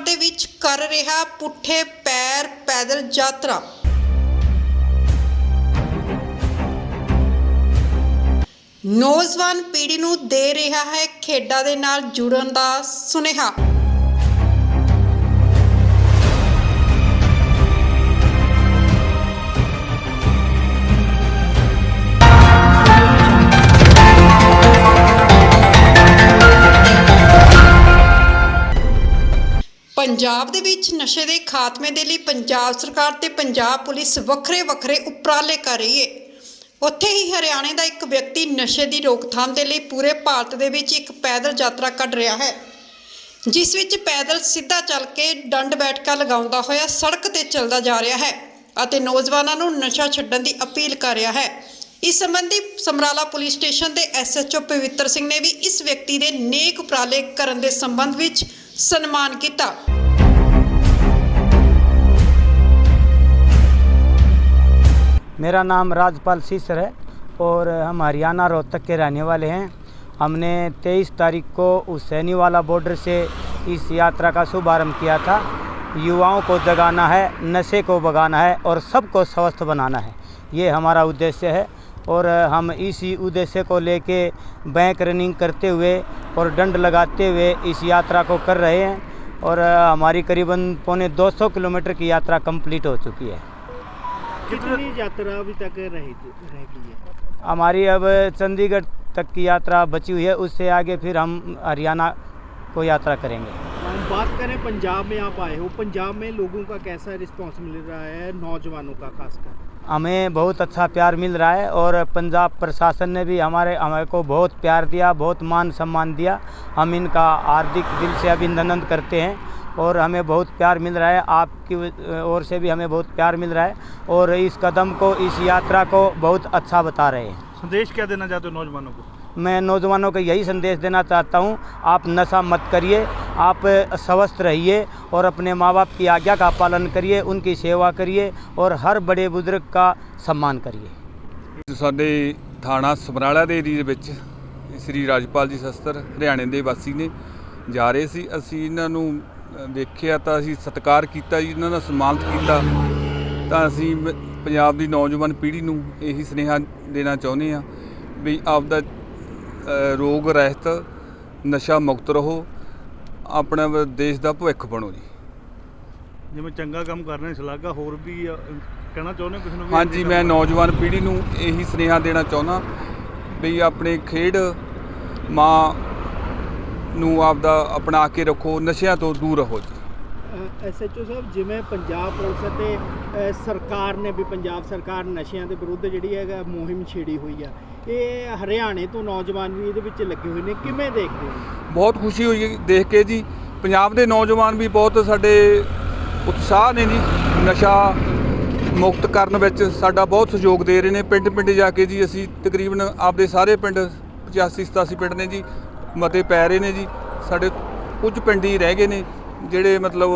ਦੇ ਵਿੱਚ ਕਰ ਰਿਹਾ ਪੁੱਠੇ ਪੈਰ ਪੈਦਲ ਯਾਤਰਾ। ਨੌਜਵਾਨ ਪੀੜ੍ਹੀ ਨੂੰ ਦੇ ਰਿਹਾ ਹੈ ਖੇਡਾਂ ਦੇ ਨਾਲ ਜੁੜਨ ਦਾ ਸੁਨੇਹਾ। ਪੰਜਾਬ ਦੇ ਵਿੱਚ ਨਸ਼ੇ ਦੇ ਖਾਤਮੇ ਦੇ ਲਈ ਪੰਜਾਬ ਸਰਕਾਰ ਤੇ ਪੰਜਾਬ ਪੁਲਿਸ ਵੱਖਰੇ ਵੱਖਰੇ ਉਪਰਾਲੇ ਕਰ ਰਹੀ ਹੈ ਉੱਥੇ ਹੀ ਹਰਿਆਣੇ ਦਾ ਇੱਕ ਵਿਅਕਤੀ ਨਸ਼ੇ ਦੀ ਰੋਕਥਾਮ ਦੇ ਲਈ ਪੂਰੇ ਭਾਰਤ ਦੇ ਵਿੱਚ ਇੱਕ ਪੈਦਲ ਯਾਤਰਾ ਕੱਢ ਰਿਹਾ ਹੈ, ਜਿਸ ਵਿੱਚ ਪੈਦਲ ਸਿੱਧਾ ਚੱਲ ਕੇ ਡੰਡ ਬੈਠਕਾ ਲਗਾਉਂਦਾ ਹੋਇਆ ਸੜਕ ਤੇ ਚੱਲਦਾ ਜਾ ਰਿਹਾ ਹੈ ਅਤੇ ਨੌਜਵਾਨਾਂ ਨੂੰ ਨਸ਼ਾ ਛੱਡਣ ਦੀ ਅਪੀਲ ਕਰ ਰਿਹਾ ਹੈ। ਇਸ ਸੰਬੰਧੀ ਸਮਰਾਲਾ ਪੁਲਿਸ ਸਟੇਸ਼ਨ ਦੇ S H O Pavittar Singh ਨੇ ਵੀ ਇਸ ਵਿਅਕਤੀ ਦੇ ਨੇਕ ਉਪਰਾਲੇ ਕਰਨ ਦੇ ਸੰਬੰਧ ਵਿੱਚ ਸਨਮਾਨ ਕੀਤਾ मेरा नाम राजपाल सीसर है और हम हरियाणा रोहतक के रहने वाले हैं हमने 23 तारीख को हुसैनी वाला बॉर्डर से इस यात्रा का शुभारंभ किया था युवाओं को जगाना है नशे को भगाना है और सबको स्वस्थ बनाना है ये हमारा उद्देश्य है और हम इसी उद्देश्य को लेके बैंक रनिंग करते हुए और डंड लगाते हुए इस यात्रा को कर रहे हैं और हमारी करीबन पौने 200 किलोमीटर की यात्रा कंप्लीट हो चुकी है। कितनी यात्रा अभी तक रह रह है? हमारी अब चंडीगढ़ तक की यात्रा बची हुई है उससे आगे फिर हम हरियाणा को यात्रा करेंगे। हम बात करें पंजाब में आप आए हो। पंजाब में लोगों का कैसा रिस्पॉन्स मिल रहा है नौजवानों का खासकर? हमें बहुत अच्छा प्यार मिल रहा है और पंजाब प्रशासन ने भी हमारे हमारे को बहुत प्यार दिया, बहुत मान सम्मान दिया। हम इनका हार्दिक दिल से अभिनंदन करते हैं और हमें बहुत प्यार मिल रहा है। आपकी ओर से भी हमें बहुत प्यार मिल रहा है और इस कदम को, इस यात्रा को बहुत अच्छा बता रहे हैं। संदेश क्या देना चाहते हो नौजवानों को? मैं नौजवानों को यही संदेश देना चाहता हूँ आप नशा मत करिए आप स्वस्थ रहिए और अपने माँ बाप की आज्ञा का पालन करिए उनकी सेवा करिए और हर बड़े बुजुर्ग का सम्मान करिए ਸਾਡੇ ਥਾਣਾ ਸਮਰਾਲਾ ਦੇ ਏਰੀਏ ਦੇ ਵਿੱਚ ਸ੍ਰੀ ਰਾਜਪਾਲ ਜੀ ਸ਼ਸਤਰ ਹਰਿਆਣੇ ਦੇ ਵਾਸੀ ਨੇ ਜਾ ਰਹੇ ਸੀ ਅਸੀਂ ਇਹਨਾਂ ਨੂੰ ਅ, ਦੇਖਿਆ ਤਾਂ ਅਸੀਂ ਸਤਿਕਾਰ ਕੀਤਾ ਜੀ ਇਹਨਾਂ ਦਾ ਸਨਮਾਨਿਤ ਕੀਤਾ ਤਾਂ ਅਸੀਂ ਮ- ਪੰਜਾਬ ਦੀ ਨੌਜਵਾਨ ਪੀੜ੍ਹੀ ਨੂੰ ਇਹੀ ਸੁਨੇਹਾ ਦੇਣਾ ਚਾਹੁੰਦੇ ਆ ਵੀ ਆਪਦਾ ਅ, ਰੋਗ ਰਹਿਤ ਨਸ਼ਾ ਮੁਕਤ ਰਹੋ। ਆਪਣਾ ਦੇਸ਼ ਦਾ ਭਵਿੱਖ ਬਣੋ ਜੀ। ਜਿਵੇਂ ਚੰਗਾ ਕੰਮ ਕਰ ਰਹੇ ਸ਼ਲਾਘਾ ਹੋਰ ਵੀ ਕਹਿਣਾ ਚਾਹੁੰਦੇ ਕਿਸੇ ਨੂੰ ਹਾਂਜੀ ਮੈਂ ਨੌਜਵਾਨ ਪੀੜ੍ਹੀ ਨੂੰ ਇਹੀ ਸੁਨੇਹਾ ਦੇਣਾ ਚਾਹੁੰਦਾ ਵੀ ਆਪਣੇ ਖੇਡ ਮਾਂ ਨੂੰ ਆਪਦਾ ਅਪਣਾ ਕੇ ਰੱਖੋ ਨਸ਼ਿਆਂ ਤੋਂ ਦੂਰ ਰਹੋ ਜੀ। ਐਸਐਚਓ ਸਾਹਿਬ, ਜਿਵੇਂ ਪੰਜਾਬ ਪੁਲਿਸ ਅਤੇ ਸਰਕਾਰ ਨੇ ਵੀ, ਪੰਜਾਬ ਸਰਕਾਰ ਨਸ਼ਿਆਂ ਦੇ ਵਿਰੁੱਧ ਜਿਹੜੀ ਹੈਗਾ ਮੁਹਿੰਮ ਛੇੜੀ ਹੋਈ ਆ, ਇਹ ਹਰਿਆਣੇ ਤੋਂ ਨੌਜਵਾਨ ਵੀ ਇਹਦੇ ਵਿੱਚ ਲੱਗੇ ਹੋਏ ਨੇ, ਕਿਵੇਂ ਦੇਖਦੇ ਹੋ? ਬਹੁਤ ਖੁਸ਼ੀ ਹੋਈ ਦੇਖ ਕੇ ਜੀ। ਪੰਜਾਬ ਦੇ ਨੌਜਵਾਨ ਵੀ ਬਹੁਤ ਸਾਡੇ ਉਤਸ਼ਾਹ ਨੇ ਜੀ, ਨਸ਼ਾ ਮੁਕਤ ਕਰਨ ਵਿੱਚ ਸਾਡਾ ਬਹੁਤ ਸਹਿਯੋਗ ਦੇ ਰਹੇ ਨੇ। ਪਿੰਡ ਪਿੰਡ ਜਾ ਕੇ ਜੀ ਅਸੀਂ ਤਕਰੀਬਨ ਆਪਦੇ ਸਾਰੇ ਪਿੰਡ 85 87 ਪਿੰਡ ਨੇ ਜੀ, ਮਤੇ ਪੈ ਰਹੇ ਨੇ ਜੀ। ਸਾਡੇ ਕੁਝ ਪਿੰਡ ਹੀ ਰਹਿ ਗਏ ਨੇ। ਜਿਹੜੇ ਮਤਲਬ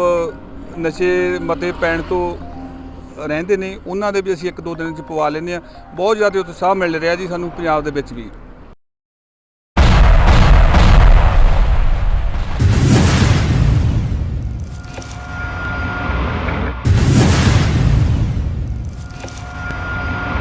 ਨਸ਼ੇ ਮਤੇ ਪੈਣ ਤੋਂ ਰਹਿੰਦੇ ਨੇ, ਉਹਨਾਂ ਦੇ ਵੀ ਅਸੀਂ ਇੱਕ ਦੋ ਦਿਨ ਚ ਪਵਾ ਲੈਂਦੇ ਆ ਬਹੁਤ ਜ਼ਿਆਦਾ ਉਤਸ਼ਾਹ ਮਿਲ ਰਿਹਾ ਜੀ ਸਾਨੂੰ ਪੰਜਾਬ ਦੇ ਵਿੱਚ ਵੀ।